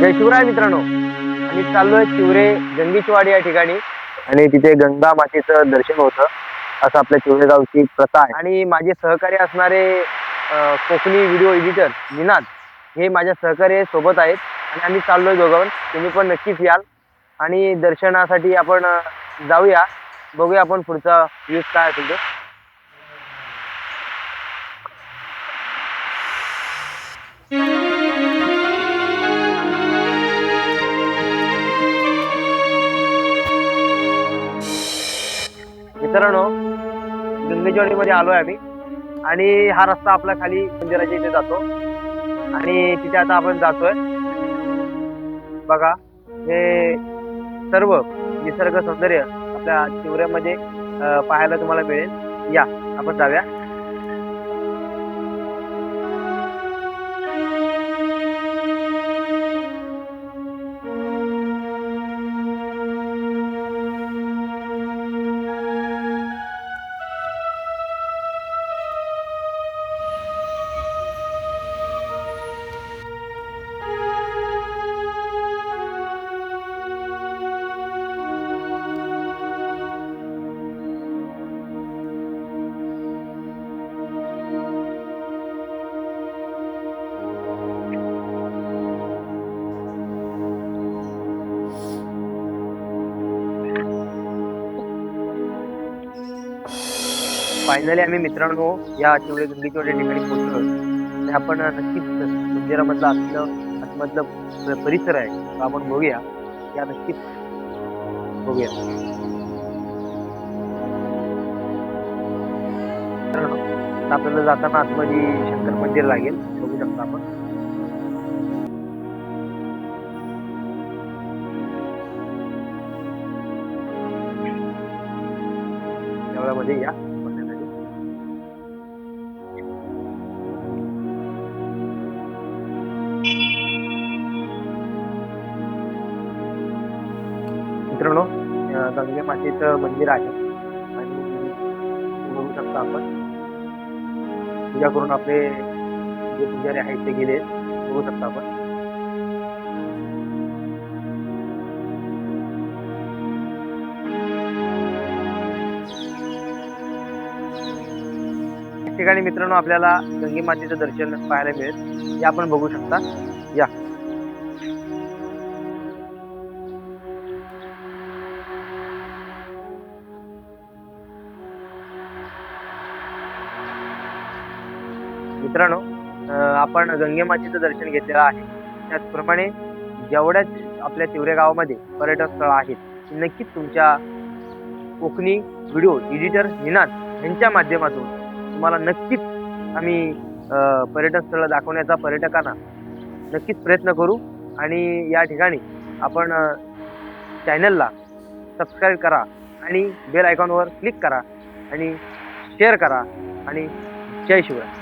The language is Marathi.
जय शिवराय मित्रांनो. आम्ही चाललोय चिवरे गंगीचवाडी या ठिकाणी. आणि तिथे गंगा मातेचं दर्शन होतं. असं आपल्या चिवरे गावची प्रथा आहे. आणि माझे सहकारी असणारे अं, कोकणी व्हिडिओ एडिटर निनाद हे माझ्या सहकारी सोबत आहेत. आणि आम्ही चाललोय दोघं तुम्ही पण नक्कीच याल. आणि दर्शनासाठी आपण अं, जाऊया. बघूया आपण पुढचा व्ह्यूज काय असेल ते. मित्रांनो गंगेजवाडीमध्ये आहे आम्ही. आणि हा रस्ता आपला खाली मंदिराच्या इथे जातो. आणि तिथे आता आपण जातोय. बघा हे सर्व निसर्ग सौंदर्य आपल्या शिवऱ्यामध्ये पाहायला तुम्हाला मिळेल. या आपण जाऊया. फायनली आम्ही मित्रांनो या चिवळे गंगेचवाडी ठिकाणी पोहोचलो आणि आपण नक्कीच मंदिरामधलं आतलं आतमधलं परिसर आहे तो आपण बघूया. या नक्कीच बघूया. आपल्याला जाताना आतमध्ये शंकर मंदिर लागेल बघू शकता आपण. एवढ्यामध्ये या. मित्रांनो गंगे मातेचं मंदिर आहे. आणि बघू शकता आपण. पूजा करून आपले जे पुजारी आहेत ते गेले. बघू शकता आपण. ठिकाणी मित्रांनो आपल्याला गंगे मातेचं दर्शन पाहायला मिळेल. हे आपण बघू शकता. या. मित्रांनो आपण गंगेमातेचं दर्शन घेतलेलं आहे. त्याचप्रमाणे जेवढ्याच आपल्या तिवरे गावामध्ये पर्यटन स्थळं आहेत नक्कीच तुमच्या कोकणी व्हिडिओ एडिटर निनाद यांच्या माध्यमातून तुम्हाला नक्कीच आम्ही पर्यटन स्थळं दाखवण्याचा पर्यटकांना नक्कीच प्रयत्न करू. आणि या ठिकाणी आपण चॅनलला सबस्क्राईब करा आणि बेल आयकॉनवर क्लिक करा आणि शेअर करा आणि जय शिवराय.